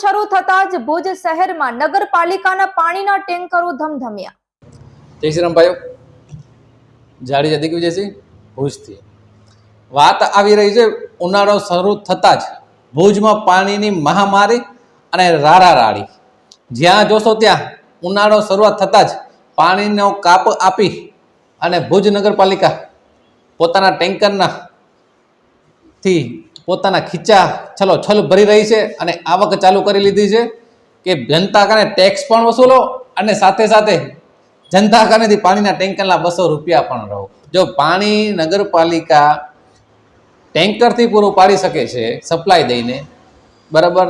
શરૂ થતા જ ભુજ શહેરમાં નગરપાલિકાના પાણીના ટેન્કરો ધમધમ્યા. જય શ્રી રામ ભાઈઓ. જાડેજા જશે ભુજથી. વાત આવી રહી છે, ઉનાળો શરૂ થતાં જ ભુજમાં પાણીની મહામારી અને રારારાડી જ્યાં જોશો ત્યાં ઉનાળો શરૂઆત થતાં જ પાણીનો કાપ આપી અને ભુજ નગરપાલિકા પોતાના ટેન્કરના થી પોતાના ખીચા છલો છલ ભરી રહી છે અને આવક ચાલુ કરી લીધી છે કે જનતા કાને ટેક્સ પણ વસૂલો અને સાથે સાથે જનતા કાનેથી પાણીના ટેન્કરના બસો રૂપિયા પણ રહો. જો પાણી નગરપાલિકા ટેન્કરથી પૂરું પાડી શકે છે સપ્લાય દઈને, બરાબર?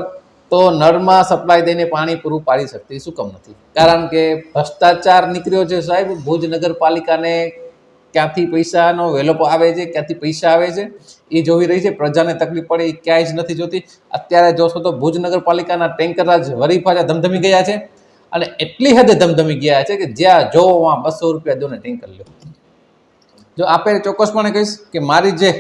તો નળમાં સપ્લાય દઈને પાણી પૂરું પાડી શકતી શું કામ નથી? કારણ કે ભ્રષ્ટાચાર નીકળ્યો છે સાહેબ, ભુજ નગરપાલિકાને ક્યાંથી પૈસાનો વેલોપો આવે છે, ક્યાંથી પૈસા આવે છે, એ જોઈ રહી છે. પ્રજાને તકલીફ પડે, એ ક્યાંય જ નથી જોતી. અત્યારે જોશો તો ભુજ નગરપાલિકાના ટેન્કર જ વરી પાછા ધમધમી ગયા છે અને એટલી હદે ધમધમી ગયા છે કે જ્યાં જો વहाँ બસો રૂપિયા દો ને ટેન્કર લો જો આપે ચોક્કસપણે કહીશ કે મારી જે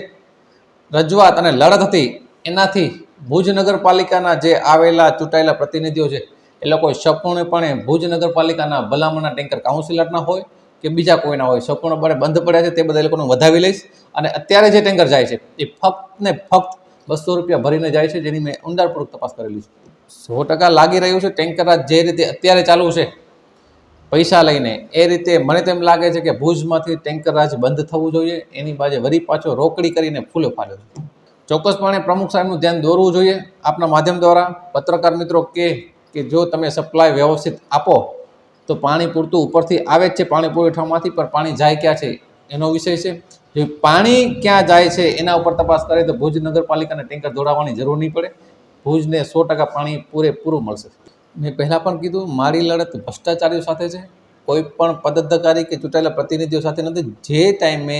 રજૂઆત અને લડત હતી, એનાથી ભુજ નગરપાલિકાના જે આવેલા ચૂંટાયેલા પ્રતિનિધિઓ છે, એ લોકો સંપૂર્ણપણે ભુજ નગરપાલિકાના ભલામણના ટેન્કર કાઉન્સિલરના હોય કે બીજા કોઈના હોય સંપૂર્ણપણે બંધ પડ્યા છે, તે બધા લોકોનું વધાવી લઈશ. અને અત્યારે જે ટેન્કર જાય છે, એ ફક્ત ને ફક્ત બસો રૂપિયા ભરીને જાય છે, જેની મેં ઊંડાણપૂર્વક તપાસ કરેલી છે. સો ટકા લાગી રહ્યું છે ટેન્કર જે રીતે અત્યારે ચાલુ છે, પૈસા લઈને, એ રીતે મને તેમ લાગે છે કે ભુજમાંથી ટેન્કર રાજ બંધ થવું જોઈએ, એની બાજુ વરી પાછો રોકડી કરીને ફૂલો ફાલ્યો છે. ચોક્કસપણે પ્રમુખ સાહેબનું ધ્યાન દોરવું જોઈએ, આપના માધ્યમ દ્વારા. પત્રકાર મિત્રો કે જો તમે સપ્લાય વ્યવસ્થિત આપો તો પાણી પૂરતું ઉપરથી આવે જ છે પાણી પુરવઠામાંથી, પણ પાણી જાય ક્યાં છે? એનો વિષય છે. જે પાણી ક્યાં જાય છે એના ઉપર તપાસ કરે તો ભુજ નગરપાલિકાને ટેન્કર દોડાવવાની જરૂર નહીં પડે. ભુજને સો ટકા પાણી પૂરેપૂરું મળશે. મેં પહેલાં પણ કીધું, મારી લડત ભ્રષ્ટાચારીઓ સાથે છે. કોઈ પણ પદાધિકારી કે ચૂંટાયેલા પ્રતિનિધિઓ સાથે નથી. જે ટાઈમે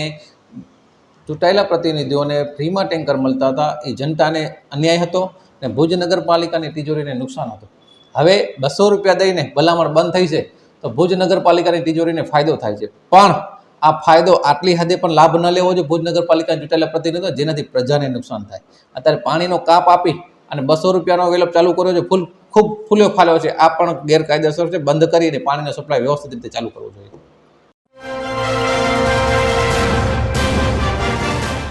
ચૂંટાયેલા પ્રતિનિધિઓને ફ્રીમાં ટેન્કર મળતા હતા, એ જનતાને અન્યાય હતો અને ભુજ નગરપાલિકાની તિજોરીને નુકસાન હતું. હવે બસો રૂપિયા દઈને ભલામણ બંધ થઈ છે તો ભુજ નગરપાલિકાની તિજોરીને ફાયદો થાય છે. પણ આ ફાયદો આટલી હદે પણ લાભ ન લેવો જોઈએ ભુજ નગરપાલિકાના ચૂંટાયેલા પ્રતિનિધિઓ, જેનાથી પ્રજાને નુકસાન થાય. અત્યારે પાણીનો કાપ આપી અને બસો રૂપિયાનો વેલપ ચાલુ કર્યો છે. ફૂલ, ખૂબ ફૂલ્યો ફાલ્યો છે. આ પણ ગેરકાયદેસર છે. બંધ કરીને પાણીનો સપ્લાય વ્યવસ્થિત રીતે ચાલુ કરવો જોઈએ.